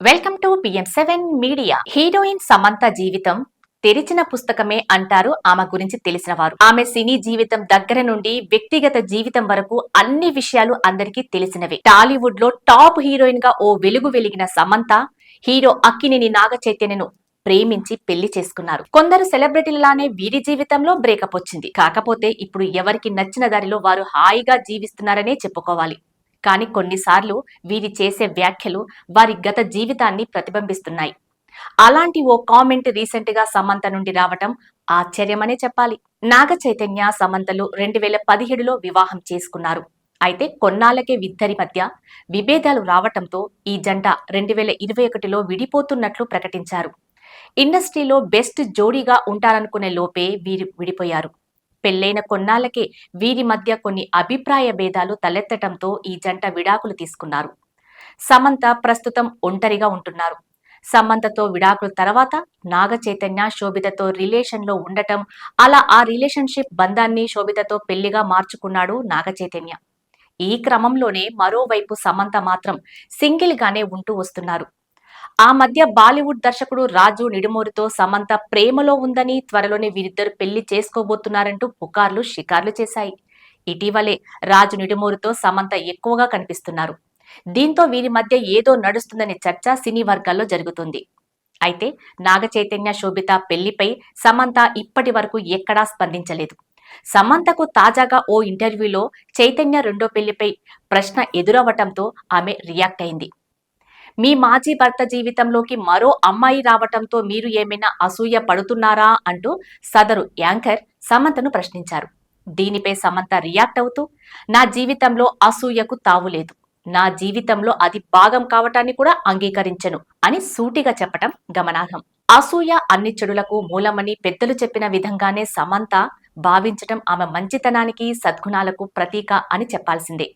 Welcome to PM seven media heroine Samantha జీవితం తెరిచిన పుస్తకమే అంటారు ఆమె గురించి తెలిసిన వారు. ఆమె సినీ జీవితం దగ్గర నుండి వ్యక్తిగత జీవితం వరకు అన్ని విషయాలు అందరికీ తెలిసినవి. టాలీవుడ్లో టాప్ హీరోయిన్గా ఓ వెలుగు వెలిగిన సమంత హీరో అక్కినేని నాగ చైతన్యను ప్రేమించి పెళ్ళి చేసుకున్నారు. కొందరు సెలబ్రిటీలలానే వీరి జీవితంలో బ్రేకప్ వచ్చింది. కాకపోతే ఇప్పుడు ఎవరికి నచ్చిన దారిలో వారు హాయిగా జీవిస్తున్నారనే చెప్పుకోవాలి. కానీ కొన్నిసార్లు వీరి చేసే వ్యాఖ్యలు వారి గత జీవితాన్ని ప్రతిబింబిస్తున్నాయి. అలాంటి ఓ కామెంట్ రీసెంట్గా సమంత నుండి రావటం ఆశ్చర్యమనే చెప్పాలి. నాగ చైతన్య సమంతలు రెండు వేల పదిహేడులో వివాహం చేసుకున్నారు. అయితే కొన్నాళ్ళకే ఇద్దరి మధ్య విభేదాలు రావటంతో ఈ జంట రెండు వేల ఇరవై ఒకటిలో విడిపోతున్నట్లు ప్రకటించారు. ఇండస్ట్రీలో బెస్ట్ జోడీగా ఉంటారనుకునే లోపే వీరు విడిపోయారు. పెళ్ళైన కొన్నాళ్ళకే వీరి మధ్య కొన్ని అభిప్రాయ భేదాలు తలెత్తటంతో ఈ జంట విడాకులు తీసుకున్నారు. సమంత ప్రస్తుతం ఒంటరిగా ఉంటున్నారు. సమంతతో విడాకుల తర్వాత నాగ చైతన్య శోభితతో రిలేషన్లో ఉండటం అలా ఆ రిలేషన్షిప్ బంధాన్ని శోభితతో పెళ్ళిగా మార్చుకున్నాడు నాగ చైతన్య ఈ క్రమంలోనే మరోవైపు సమంత మాత్రం సింగిల్ గానే ఉంటూ వస్తున్నారు. ఆ మధ్య బాలీవుడ్ దర్శకుడు రాజు నిడుమూరితో సమంత ప్రేమలో ఉందని త్వరలోనే వీరిద్దరు పెళ్ళి చేసుకోబోతున్నారంటూ పుకార్లు షికార్లు చేశాయి. ఇటీవలే రాజు నిడుమూరితో సమంత ఎక్కువగా కనిపిస్తున్నారు. దీంతో వీరి మధ్య ఏదో నడుస్తుందనే చర్చ సినీ వర్గాల్లో జరుగుతుంది. అయితే నాగ చైతన్య శోభిత పెళ్ళిపై సమంత ఇప్పటి వరకు ఎక్కడా స్పందించలేదు. సమంతకు తాజాగా ఓ ఇంటర్వ్యూలో చైతన్య రెండో పెళ్ళిపై ప్రశ్న ఎదురవటంతో ఆమె రియాక్ట్ అయింది. మీ మాజీ భర్త జీవితంలోకి మరో అమ్మాయి రావటంతో మీరు ఏమైనా అసూయ పడుతున్నారా అంటూ సదరు యాంకర్ సమంతను ప్రశ్నించారు. దీనిపై సమంత రియాక్ట్ అవుతూ నా జీవితంలో అసూయకు తావులేదు నా జీవితంలో అది భాగం కావటాన్ని కూడా అంగీకరించను అని సూటిగా చెప్పటం గమనార్హం. అసూయ అన్ని చెడులకు మూలమని పెద్దలు చెప్పిన విధంగానే సమంత భావించటం ఆమె మంచితనానికి సద్గుణాలకు ప్రతీక అని చెప్పాల్సిందే.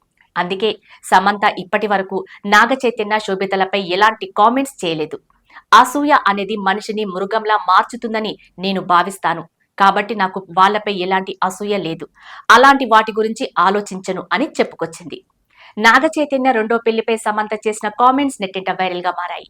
అందుకే సమంత ఇప్పటి వరకు నాగ చైతన్య శోభితలపై ఎలాంటి కామెంట్స్ చేయలేదు. అసూయ అనేది మనిషిని మృగంలా మార్చుతుందని నేను భావిస్తాను. కాబట్టి నాకు వాళ్ళపై ఎలాంటి అసూయ లేదు. అలాంటి వాటి గురించి ఆలోచించను అని చెప్పుకొచ్చింది. నాగ చైతన్య రెండో పెళ్ళిపై సమంత చేసిన కామెంట్స్ నెట్టింట వైరల్గా మారాయి.